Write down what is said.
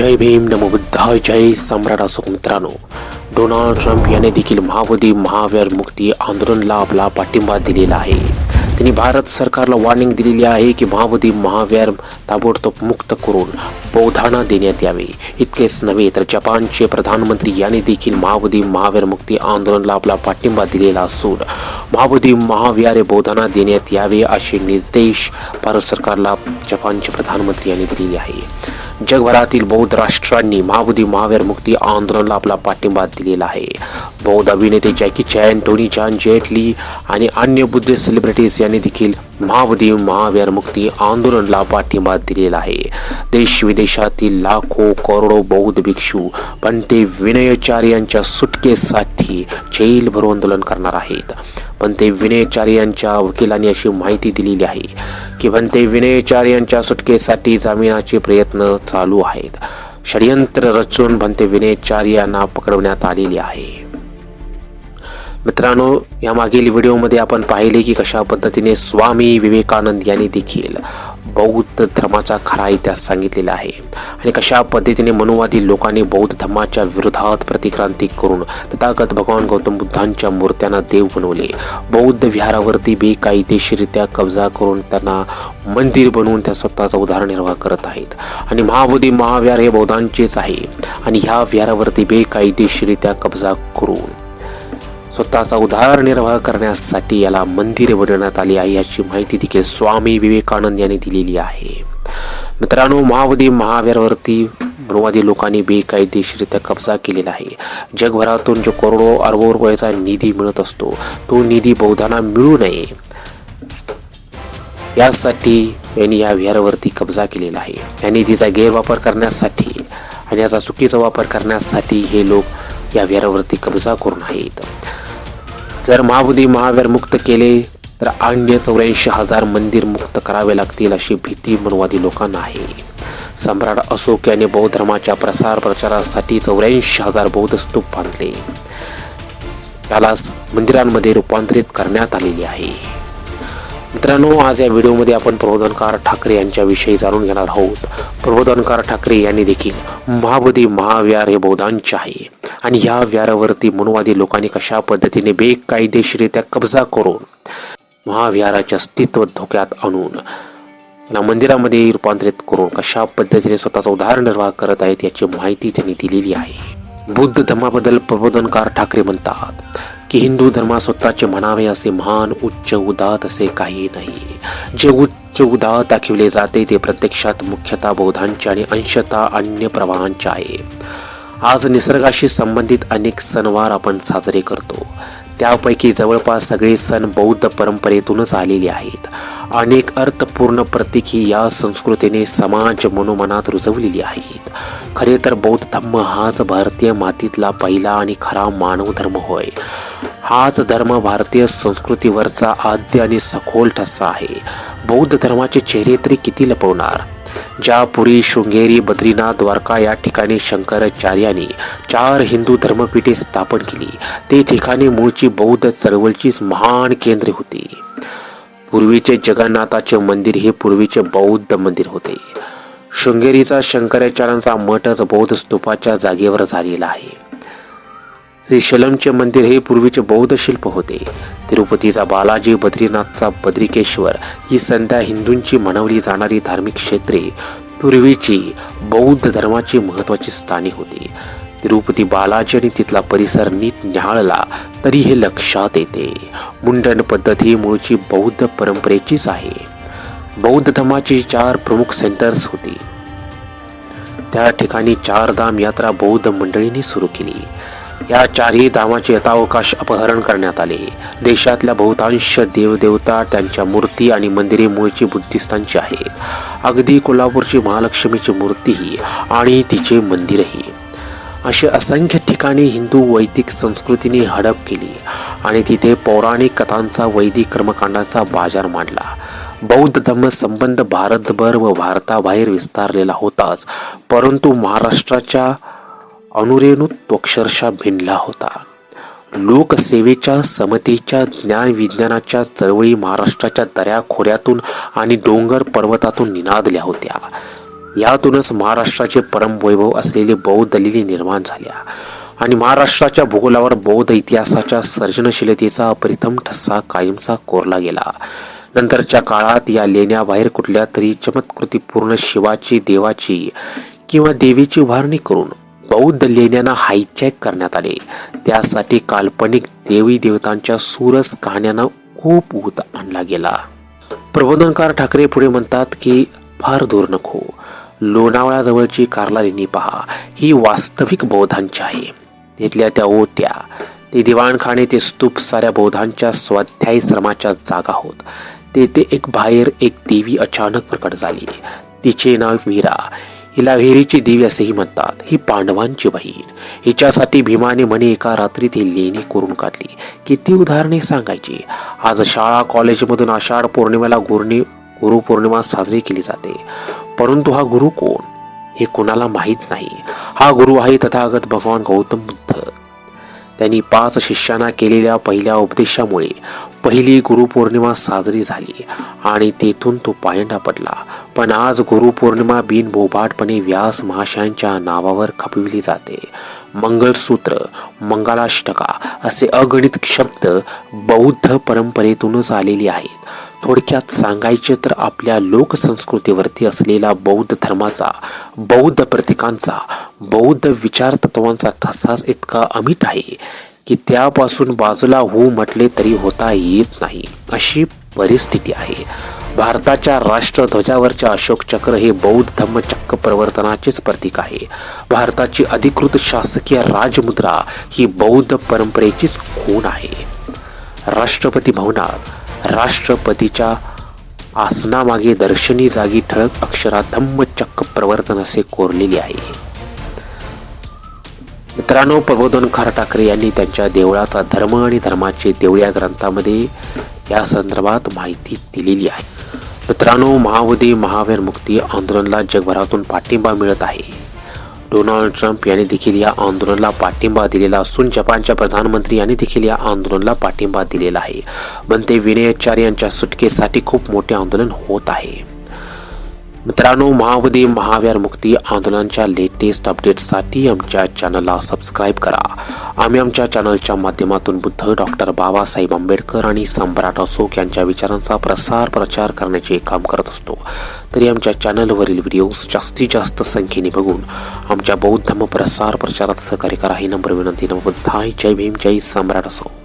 जय भीम नमो बुद्धाय जय सम्राट असो मित्रांनो. Donald Trump याने देखील महावधी महावीर मुक्ती आंदोलनला आपला पाठिंबा दिलेला आहे. त्यांनी भारत सरकारला वॉर्निंग दिलेली आहे की महावधी महावीर ताबडतोब मुक्त करून बौद्धांना देण्यात यावे. इतकेच नव्हे तर जपानचे प्रधानमंत्री यांनी देखील महावधी महावीर मुक्ती आंदोलनाला आपला पाठिंबा दिलेला असून महावधी महाविहारे बौद्धांना देण्यात यावे असे निर्देश भारत सरकारला जपानचे प्रधानमंत्री यांनी दिलेले आहे. जगभरातील बौद्ध राष्ट्रांनी महाबोधी महावीर मुक्ती आंदोलनाला आपला पाठिंबा दिलेला आहे. बौद्ध अभिनेते Jackie Chan Tony Chan Jet Li आणि अन्य बुद्ध सेलिब्रिटीज यांनी देखील महाबोधी महावीर मुक्ती आंदोलनाला पाठिंबा दिलेला आहे. देश विदेशातील लाखो करोडो बौद्ध भिक्षू पण ते विनयचार्य सुटकेसाठी जेल भरू आंदोलन करणार आहेत. पण ते विनयचार्य यांच्या वकिलांनी अशी माहिती दिलेली आहे की भंते विनयचार्य यांच्या सुटकेसाठी जामिनाचे प्रयत्न चालू आहेत. षडयंत्र रचून भंते विनयचार्य यांना पकडवण्यात आलेले आहे. मित्रांनो या मागील व्हिडिओमध्ये आपण पाहिले की कशा पद्धतीने स्वामी विवेकानंद यांनी देखील बौद्ध धर्माचा खरा इतिहास सांगितलेला आहे. आणि कशा पद्धतीने मनुवादी लोकांनी बौद्ध धर्माच्या विरोधात प्रतिक्रांती करून तथागत भगवान गौतम बुद्धांच्या मूर्त्यांना देव बनवले. बौद्ध विहारावरती बेकायदेशीरित्या कब्जा करून त्यांना मंदिर बनवून त्या स्वतःचा उदाहरणनिर्वाह करत आहेत. आणि महाबोधी महाविहार हे बौद्धांचेच आहे. आणि ह्या विहारावरती बेकायदेशीरित्या कब्जा करून स्वतःचा उदारनिर्वाह करण्यासाठी याला मंदिरे बनवण्यात आली आहे याची माहिती देखील स्वामी विवेकानंद यांनी दिलेली आहे. मित्रांनो महावधी महावीरवरती अनुवादी लोकांनी बेकायदेशीरित्या कब्जा केलेला आहे. जगभरातून जो करोडो अरबो रुपयाचा निधी मिळत असतो तो निधी बौद्धांना मिळू नये. यासाठी यांनी या विहारावरती कब्जा केलेला आहे. या निधीचा गैरवापर करण्यासाठी आणि याचा चुकीचा वापर करण्यासाठी हे लोक या विहारावरती कब्जा करून आहेत. जर महाबोधी महावीर मुक्त केले तर अन्य चौऱ्याऐंशी हजार मंदिर मुक्त करावे लागतील अशी भीती मनवादी लोकांना आहे. सम्राट अशोक याने बौद्ध धर्माच्या प्रसार प्रचारासाठी चौऱ्याऐंशी हजार बौद्ध स्तूप बांधले. त्यालाच मंदिरांमध्ये रूपांतरित करण्यात आलेले आहे. मित्रांनो आज या व्हिडिओमध्ये आपण प्रबोधनकार ठाकरे यांच्याविषयी जाणून घेणार आहोत. प्रबोधनकार ठाकरे यांनी देखील महाबोधी महाविहार हे बौद्धांचे आहे. आणि ह्या विहारावरती मनुवादी लोकांनी कशा पद्धतीने बेकायदेशीरित्या कब्जा करून महाविहाराचे अस्तित्व धोक्यात आणून त्याला मंदिरामध्ये रूपांतरित करून कशा पद्धतीने स्वतःचा उदाहरणनिर्वाह करत आहेत याची माहिती त्यांनी दिलेली आहे. बुद्ध धर्माबद्दल प्रबोधनकार ठाकरे म्हणतात की हिंदू धर्मा स्वतःचे म्हणावे असे महान उच्च उदात असे काही नाही. जे उच्च उदात दाखविले जाते ते प्रत्यक्षात मुख्यतः बौद्धांचे आणि अंशतः अन्य प्रवाहांचे आहे. आज निसर्गाशी संबंधित अनेक सणवार आपण साजरे करतो. त्यापैकी जवळपास सगळे सण बौद्ध परंपरेतूनच आलेले आहेत. अनेक अर्थपूर्ण प्रतीक या संस्कृतीने समाज मनोमनात रुजवलेली आहेत. खरे तर बौद्ध धर्म हाच भारतीय मातीतला पहिला आणि खरा मानव धर्म होय. हाच धर्म भारतीय संस्कृतीवरचा आद्य आणि सखोल ठसा आहे. बौद्ध धर्माचे चेहरे तरी किती लपवणार? ज्या पुरी शृंगेरी बद्रीनाथ द्वारका या ठिकाणी शंकराचार्यांनी चार हिंदू धर्मपीठे स्थापन केली. ते ठिकाणी मूळची बौद्ध चळवळचीच महान केंद्रे होती. पूर्वीचे जगन्नाथाचे मंदिर हे पूर्वीचे बौद्ध मंदिर होते. शृंगेरीचा शंकराचार्यांचा मठच बौद्ध स्तूपाच्या जागेवर झालेला आहे. श्रीशलमचे मंदिर हे पूर्वीचे बौद्ध शिल्प होते. तिरुपतीचा बालाजी बद्रीनाथचा बद्रिकेश्वर ही संध्या हिंदूंची म्हणवली जाणारी धार्मिक क्षेत्रे पूर्वीची बौद्ध धर्माची महत्त्वाची स्थाने होती. तिरुपती बालाजी आणि तिथला परिसर नीट न्याहाळला तरी हे लक्षात येते. मुंडन पद्धत ही मूळची बौद्ध परंपरेचीच आहे. बौद्ध धर्माची चार प्रमुख सेंटर्स होती. त्या ठिकाणी चार धाम यात्रा बौद्ध मंडळींनी सुरू केली. या चारही धामाचे यथावकाश अपहरण करण्यात आले. देशातल्या बहुतांश देवदेवता त्यांच्या मूर्ती आणि मंदिरे मूळची बुद्धिस्तांची आहेत. अगदी कोल्हापूरची महालक्ष्मीची मूर्तीही आणि तिचे मंदिरही. असे असंख्य ठिकाणी हिंदू वैदिक संस्कृतीने हडप केली आणि तिथे पौराणिक कथांचा वैदिक कर्मकांडाचा बाजार मांडला. बौद्ध धम्म संबंध भारतभर व भारताबाहेर विस्तारलेला होताच परंतु महाराष्ट्राच्या अनुरेणूत तो अक्षरशः भिनला होता. लोकसेवेच्या समतेच्या ज्ञान विज्ञानाच्या चळवळी महाराष्ट्राच्या दऱ्या खोऱ्यातून आणि डोंगर पर्वतातून निनादल्या होत्या. यातूनच महाराष्ट्राचे परमवैभव असलेले बौद्ध लिली निर्माण झाल्या. आणि महाराष्ट्राच्या भूगोलावर बौद्ध इतिहासाच्या सर्जनशीलतेचा अप्रितम ठसा कायमचा कोरला गेला. नंतरच्या काळात या लेण्याबाहेर कुठल्या तरी चमत्कृतीपूर्ण शिवाची देवाची किंवा देवीची उभारणी करून बौद्ध लेण्यांना हायचॅक करण्यात आले. त्यासाठी काल्पनिक देवी देवतांच्या सुरस कहाण्यांना खूप ऊत आणला गेला. प्रबोधनकार ठाकरे पुढे म्हणतात की फार दूर नको. लोणावळ्याजवळची कार्ला लेणी पहा. ही वास्तविक बौद्धांची आहे. तिथल्या त्या ओट्या ते दिवाणखाने ते स्तूप साऱ्या बौद्धांच्या स्वाध्यायी श्रमाच्या जागा होत. तेथे एक बाहेर एक देवी अचानक प्रकट झाली. तिचे नाव वीरा हिला विहिरीची देवी असेही म्हणतात. ही पांडवांची बहीण. हिच्यासाठी भीमाने म्हणे एका रात्रीत ही लेणी करून काढली. किती उदाहरणे सांगायची. आज शाळा कॉलेजमधून आषाढ पौर्णिमेला गुरुनी गुरुपौर्णिमा साजरी केली जाते. परंतु हा गुरु कोण? हे कोणाला माहीत नाही. हा गुरु आहे तथागत भगवान गौतम बुद्ध. त्यांनी पाच शिष्यांना केलेल्या पहिल्या उपदेशामुळे पहिली गुरुपौर्णिमा साजरी झाली आणि तेथून तो पायंडा पडला. पण आज गुरुपौर्णिमा बिनबोभाटपणे व्यास महाशयांच्या नावावर खपविली जाते. मंगलसूत्र मंगलाष्टका असे अगणित शब्द बौद्ध परंपरेतूनच आलेले आहेत. थोडक्यात सांगायचे तर आपल्या लोकसंस्कृतीवरती असलेला बौद्ध धर्माचा बौद्ध प्रतीकांचा बौद्ध विचार तत्वांचा ठसाच इतका अमिट आहे. की त्यापासून बाजूला होऊ म्हटले तरी होता येत नाही. अशी परिस्थिती आहे. भारताच्या राष्ट्रध्वजावरचे अशोक चक्र हे बौद्ध धम्मचक्र प्रवर्तनाचेच प्रतीक आहे. भारताची अधिकृत शासकीय राजमुद्रा ही बौद्ध परंपरेचीच खूण आहे. राष्ट्रपती भवनात राष्ट्रपतीच्या आसनामागे दर्शनी जागी ठळक अक्षरात धम्मचक्र प्रवर्तन असे कोरलेले आहे. मित्रांनो प्रबोधन ठाकरे यांनी त्यांच्या देवळाचा धर्म आणि धर्माचे देऊळ या ग्रंथामध्ये या संदर्भात माहिती दिलेली आहे. मित्रांनो महावदी महावीर मुक्ती आंदोलनाला जगभरातून पाठिंबा मिळत आहे. डोनाल्ड ट्रम्प यांनी देखील या आंदोलनाला पाठिंबा दिलेला असून जपानच्या प्रधानमंत्री यांनी देखील या आंदोलनाला पाठिंबा दिलेला आहे. बनते विनयाचार्य यांच्या सुटकेसाठी खूप मोठे आंदोलन होत आहे. मित्रांनो महावदी महाव्यार मुक्ती आंदोलनाच्या लेटेस्ट अपडेट्ससाठी आमच्या चॅनलला सबस्क्राईब करा. आम्ही आमच्या चॅनलच्या माध्यमातून बुद्ध डॉक्टर बाबासाहेब आंबेडकर आणि सम्राट अशोक यांच्या विचारांचा प्रसार प्रचार करण्याचे काम करत असतो. तरी आमच्या चॅनलवरील व्हिडिओज जास्तीत जास्त संख्येने बघून आमच्या बौद्ध प्रसार प्रचारात सहकार्य करा ही नंबर विनंती. नमबुद्धाय जय भीम. जय सम्राट असो